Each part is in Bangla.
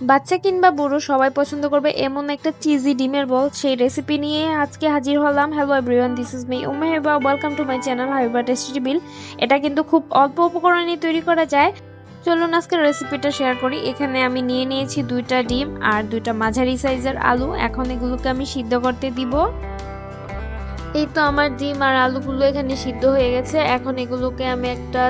বাচ্চা কিংবা বুড়ো সবাই পছন্দ করবে এমন একটা চিজি ডিমের বল সেই রেসিপি নিয়ে আজকে হাজির হলাম। Hello everyone this is me Umme Heba. Welcome to my channel হাইবা tasty বিল এটা কিন্তু খুব অল্প উপকরণে তৈরি করা যায়। চলুন আজকে রেসিপিটা শেয়ার করি। এখানে আমি নিয়ে নিয়েছি দুইটা ডিম আর দুইটা মাঝারি সাইজের আলু। এখন এগুলোকে আমি সিদ্ধ করতে দিব। এই তো আমার ডিম আর আলুগুলো এখানে সিদ্ধ হয়ে গেছে। এখন এগুলোকে আমি একটা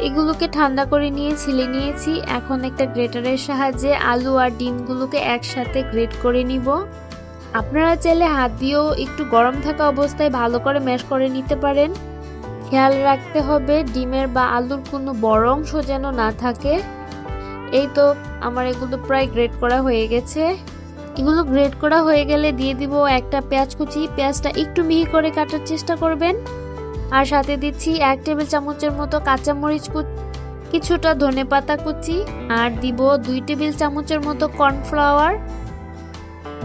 এগুলোকে ঠান্ডা করে নিয়ে ছিলে নিয়েছি। এখন একটা গ্রেটারের সাহায্যে আলু আর ডিমগুলোকে একসাথে গ্রেট করে নিব। আপনারা চাইলে হাত দিয়েও একটু গরম থাকা অবস্থায় ভালো করে ম্যাশ করে নিতে পারেন। খেয়াল রাখতে হবে ডিমের বা আলুর কোনো বড় অংশ যেন না থাকে। এই তো আমার এগুলো প্রায় গ্রেট করা হয়ে গেছে। এগুলো গ্রেট করা হয়ে গেলে দিয়ে দিব একটা পেঁয়াজ কুচি। পেঁয়াজটা একটু মিহি করে কাটার চেষ্টা করবেন। আর সাথে দিচ্ছি এক টেবিল চামচের মতো কাঁচামরিচ কুচি কিছুটা ধনে পাতা কুচি, আর দিব দুই টেবিল চামচের মতো কর্নফ্লাওয়ার।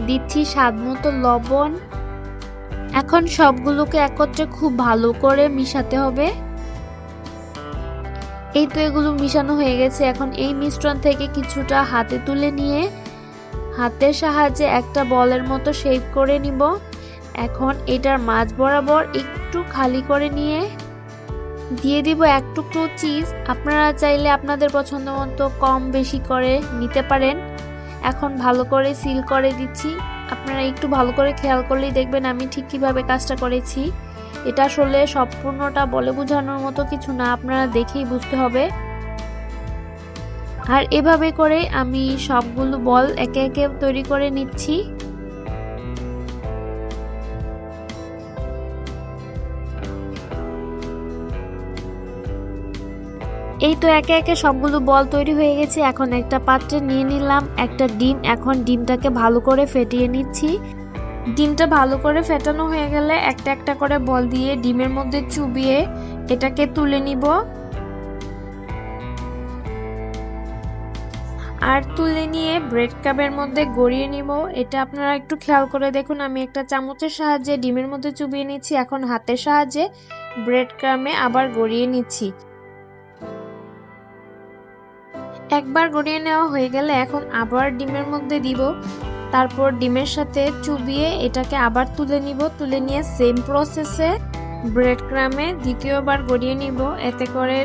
দিচ্ছি স্বাদ মতো লবণ। এখন সবগুলোকে একত্রে খুব ভালো করে মিশাতে হবে। এই তো এগুলো মিশানো হয়ে গেছে। এখন এই মিশ্রণ থেকে কিছুটা হাতে তুলে নিয়ে হাতের সাহায্যে একটা বলের মতো শেপ করে নিব। এখন এটার মাঝ বরাবর একটু খালি করে নিয়ে দিয়ে দিব এক টুকরো চিজ। আপনারা চাইলে আপনাদের পছন্দ মতো কম বেশি করে নিতে পারেন। এখন ভালো করে সিল করে দিচ্ছি। আপনারা একটু ভালো করে খেয়াল করলেই দেখবেন আমি ঠিক কীভাবে কাজটা করেছি। এটা আসলে সম্পূর্ণটা বলে বোঝানোর মতো কিছু না, আপনারা দেখেই বুঝতে হবে। আর এভাবে করে আমি সবগুলো বল একে একে তৈরি করে নিচ্ছি। এই তো একে একে সবগুলো বল তৈরি হয়ে গেছে, এখন একটা পাত্রে নিয়ে নিলাম, একটা ডিম, এখন ডিমটাকে ভালো করে ফেটিয়ে নিচ্ছি। ডিমটা ভালো করে ফেটানো হয়ে গেলে একটা একটা করে বল দিয়ে ডিমের মধ্যে চুবিয়ে এটাকে তুলে নিব। আর তুলে নিয়ে ব্রেড কাপের মধ্যে গড়িয়ে নিব। এটা আপনারা একটু খেয়াল করে দেখুন, আমি একটা চামচের সাহায্যে ডিমের মধ্যে চুবিয়ে নিচ্ছি, এখন হাতের সাহায্যে ব্রেড ক্রামে আবার গড়িয়ে নিচ্ছি। একবার গড়িয়ে নেওয়া হয়ে গেলে এখন আবার ডিমের মধ্যে দিব। তারপর ডিমের সাথে চুবিয়ে এটাকে আবার তুলে নিব। তুলে নিয়ে সেম প্রসেসে ব্রেড ক্রামে দ্বিতীয়বার গড়িয়ে নিব। এতে করে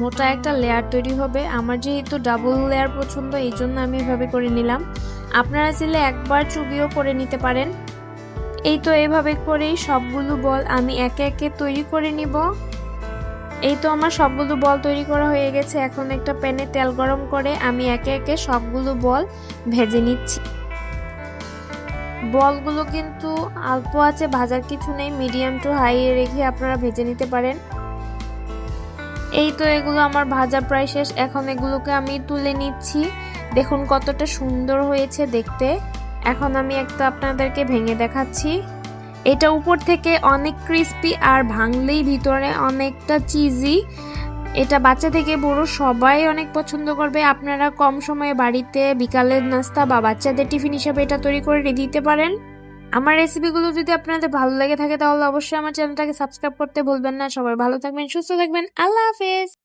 মোটা একটা লেয়ার তৈরি হবে। আমার যেহেতু ডাবল লেয়ার পছন্দ, এই জন্য আমি এভাবে করে নিলাম। আপনারা চাইলে একবার চুবিয়েও করে নিতে পারেন। এই তো এভাবে করেই সবগুলো বল আমি একে একে তৈরি করে নিব। এই তো আমার সবগুলো বল তৈরি করা হয়ে গেছে। এখন একটা প্যানে তেল গরম করে আমি একে একে সবগুলো বল ভেজে নিচ্ছি। বলগুলো কিন্তু অল্প আছে, ভাজার কিছু নেই, মিডিয়াম টু হাই রেখে আপনারা ভেজে নিতে পারেন। এই তো এগুলো আমার ভাজা প্রায় শেষ। এখন এগুলোকে আমি তুলে নিচ্ছি। দেখুন কতটা সুন্দর হয়েছে দেখতে। এখন আমি একটা আপনাদেরকে ভেঙে দেখাচ্ছি। এটা উপর থেকে অনেক ক্রিস্পি আর ভাঙলেই ভিতরে অনেকটা চিজি এটা বাচ্চা থেকে বড় সবাই অনেক পছন্দ করবে। আপনারা কম সময়ে বাড়িতে বিকালের নাস্তা বা বাচ্চাদের টিফিন হিসাবে এটা তৈরি করে দিতে পারেন। আমার রেসিপিগুলো যদি আপনাদের ভালো লেগে থাকে, তাহলে অবশ্যই আমার চ্যানেলটাকে সাবস্ক্রাইব করতে ভুলবেন না। সবাই ভালো থাকবেন, সুস্থ থাকবেন। আল্লাহ হাফেজ।